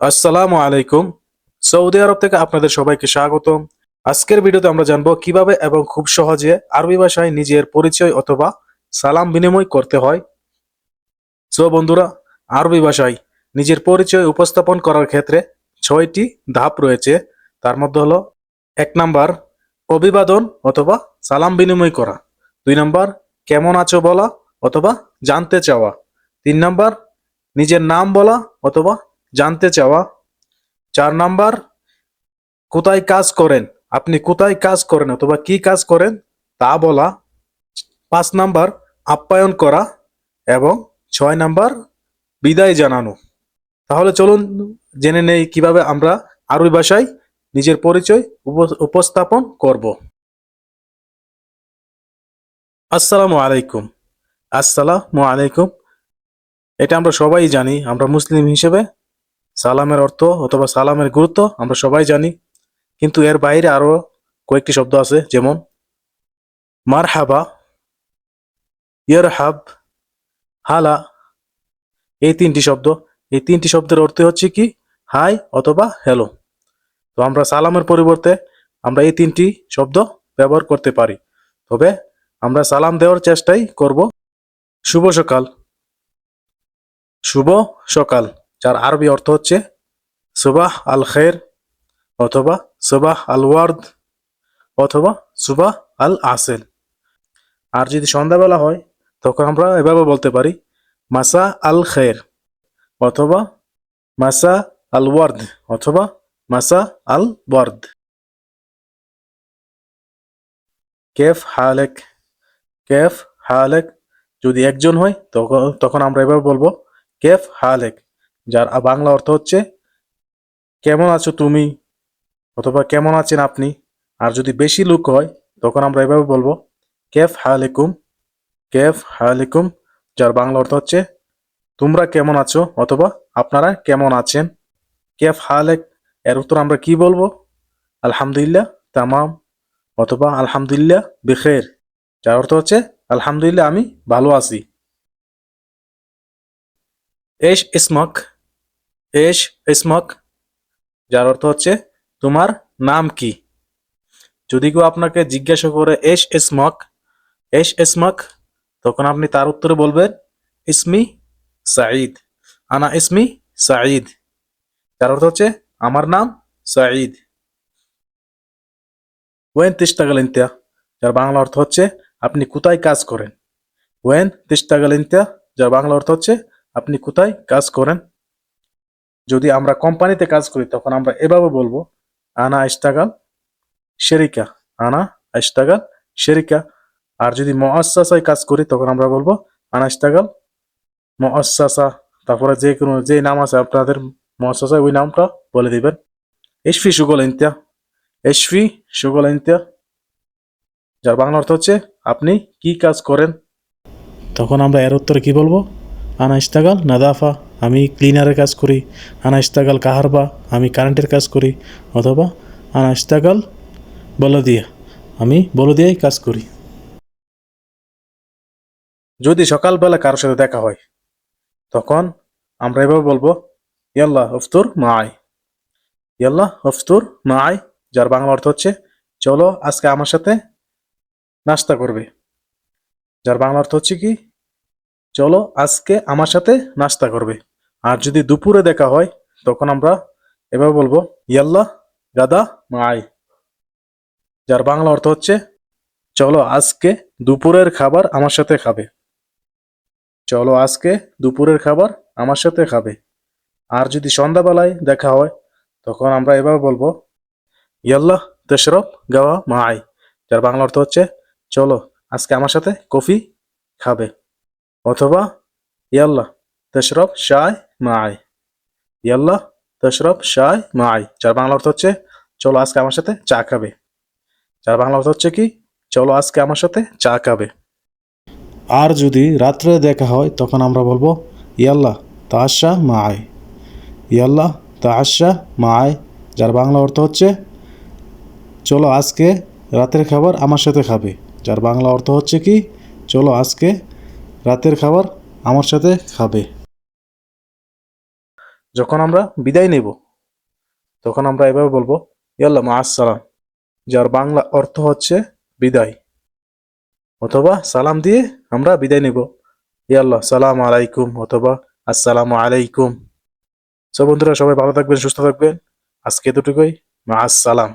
আসসালামু আলাইকুম। সৌদি আরব থেকে আপনাদের সবাইকে স্বাগতম। আজকের ভিডিওতে আমরা জানব কীভাবে এবং খুব সহজে আরবি ভাষায় নিজের পরিচয় অথবা সালাম বিনিময় করতে হয়। সো বন্ধুরা, আরবি ভাষায় নিজের পরিচয় উপস্থাপন করার ক্ষেত্রে ছয়টি ধাপ রয়েছে। তার মধ্যে হলো এক নাম্বার, অভিবাদন অথবা সালাম বিনিময় করা। দুই নাম্বার, কেমন আছো বলা অথবা জানতে চাওয়া। তিন নাম্বার, নিজের নাম বলা অথবা জানতে চাওয়া। চার নাম্বার, কোথায় কাজ করেন? আপনি কোথায় কাজ করেন অথবা কি কাজ করেন তা বলা। পাঁচ নাম্বার, আপ্যায়ন করা। এবং ছয় নাম্বার, বিদায় জানানো। তাহলে চলুন জেনে নেই কীভাবে আমরা আরবি ভাষায় নিজের পরিচয় উপ- উপস্থাপন করব। আসসালামু আলাইকুম। আসসালামু আলাইকুম। এটা আমরা সবাই জানি, আমরা মুসলিম হিসেবে সালামের অর্থ অথবা সালামের গুরুত্ব আমরা সবাই জানি। কিন্তু এর বাইরে আরও কয়েকটি শব্দ আছে, যেমন মার হাবা ইয়ার হাব হালা। এই তিনটি শব্দ। এই তিনটি শব্দের অর্থ হচ্ছে কি? হাই অথবা হ্যালো। তো আমরা সালামের পরিবর্তে আমরা এই তিনটি শব্দ ব্যবহার করতে পারি। তবে আমরা সালাম দেওয়ার চেষ্টাই করব। শুভ সকাল। শুভ সকাল। যার আরবি অর্থ হচ্ছে সুবাহ আল খের অথবা সুবাহ আল ওয়ার্দ অথবা সুবাহ আল আসেল। আর যদি সন্ধ্যাবেলা হয়, তখন আমরা এভাবে বলতে পারি, মাসা আল খের অথবা মাসা আল ওয়ার্দ অথবা মাসা আল ওয়ার্দ। কেফ হালেক কেফ হালেক যদি একজন হয়, তখন তখন আমরা এভাবে বলব, কেফ হালেক। যার বাংলা অর্থ হচ্ছে, কেমন আছো তুমি? অথবা, কেমন আছেন আপনি? আর যদি বেশি লোক হয়, তখন আমরা এভাবে বলব, কেফ হালেকুম? কেফ হালেকুম, যার বাংলা অর্থ হচ্ছে, তোমরা কেমন আছো? অথবা, আপনারা কেমন আছেন? কেফ হালেক, এর উত্তর আমরা কি বলব? আলহামদুলিল্লাহ, তামাম। অথবা, আলহামদুলিল্লাহ, বেখের। যার অর্থ হচ্ছে, আলহামদুলিল্লাহ, আমি ভালো আছি। এস, ইসমক এশ ইসমক যার অর্থ হচ্ছে তোমার নাম কি। যদি কেউ আপনাকে জিজ্ঞাসা করে এশ ইসমক এশ ইসমক তখন আপনি তার উত্তরে বলবেন, ইসমি সাঈদ। আনা ইসমি সাঈদ, যার অর্থ হচ্ছে, আমার নাম সাঈদ। ওয়েন তিস্তাগাল ইন্তিয়া, যার বাংলা অর্থ হচ্ছে, আপনি কোথায় কাজ করেন? ওয়েন তিস্তাগাল ইন্তিয়া, যার বাংলা অর্থ হচ্ছে, আপনি কোথায় কাজ করেন? যদি আমরা কোম্পানিতে কাজ করি, তখন আমরা এভাবে বলব, আনা ইস্তাগাল শেরিকা, আনা ইস্তাগাল শেরিকা। আর যদি মহাসাসায় কাজ করি, তখন আমরা বলব, আনা ইস্তাগাল মহাসাসা তারপরে যে কোনো, যে নাম আছে আপনাদের মহাসাসায় ওই নামটা বলে দিবেন। এসফি সুগল ইন্তিয়া। এসফি সুগল ইন্তিয়া। যার বাংলা অর্থ হচ্ছে, আপনি কি কাজ করেন? তখন আমরা এর উত্তরে কি বলব? আনা ইস্তাগাল নাদাফা। আমি ক্লিনারের কাজ করি আনা ইস্তাগাল কাহারবা আমি কারেন্টের কাজ করি অথবা আনা ইস্তাগাল বলদিয়া, আমি বলদিয়ায় কাজ করি। যদি সকালবেলা কারোর সাথে দেখা হয়, তখন আমরা এভাবে বলব, ইয়াল্লাহ হফতুর মায় ইয়াল্লাহ হফতুর মায় যার বাংলা অর্থ হচ্ছে, চলো আজকে আমার সাথে নাস্তা করবে। যার বাংলা অর্থ হচ্ছে কি, চলো আজকে আমার সাথে নাস্তা করবে। আর যদি দুপুরে দেখা হয়, তখন আমরা এভাবে বলব, ইয়াল্লাহ, গাদা, মাই। যার বাংলা অর্থ হচ্ছে, চলো আজকে দুপুরের খাবার আমার সাথে খাবে। চলো আজকে দুপুরের খাবার আমার সাথে খাবে। আর যদি সন্ধ্যাবেলায় দেখা হয়, তখন আমরা এভাবে বলব, ইয়াল্লাহ তেশরফ গাওয়া মাই। যার বাংলা অর্থ হচ্ছে, চলো আজকে আমার সাথে কফি খাবে। অথবা, ইয়াল্লাহ তশরফ শায় মাই ইয়াল্লাহ, তশরফ শায় মাই যার বাংলা অর্থ হচ্ছে, চলো আজকে আমার সাথে চা খাবে। যার বাংলা অর্থ হচ্ছে কি, চলো আজকে আমার সাথে চা খাবে। আর যদি রাত্রে দেখা হয়, তখন আমরা বলব, ইয়াল্লাহ তাশা মাই ইয়াল্লাহ তাশা মাই যার বাংলা অর্থ হচ্ছে, চলো আজকে রাতের খাবার আমার সাথে খাবে। যার বাংলা অর্থ হচ্ছে কি, চলো আজকে রাতের খাবার আমার সাথে খাবে। যখন আমরা বিদায় নেব, তখন আমরা এভাবে বলব, ইয়াল্লা মা আসসালাম যার বাংলা অর্থ হচ্ছে বিদায়। অথবা সালাম দিয়ে আমরা বিদায় নেব, ইয়াল্লা, সালাম আলাইকুম, অথবা, আসসালামু আলাইকুম। সব বন্ধুরা, সবাই ভালো থাকবেন, সুস্থ থাকবেন। আজকে দুটুকুই মা আসসালাম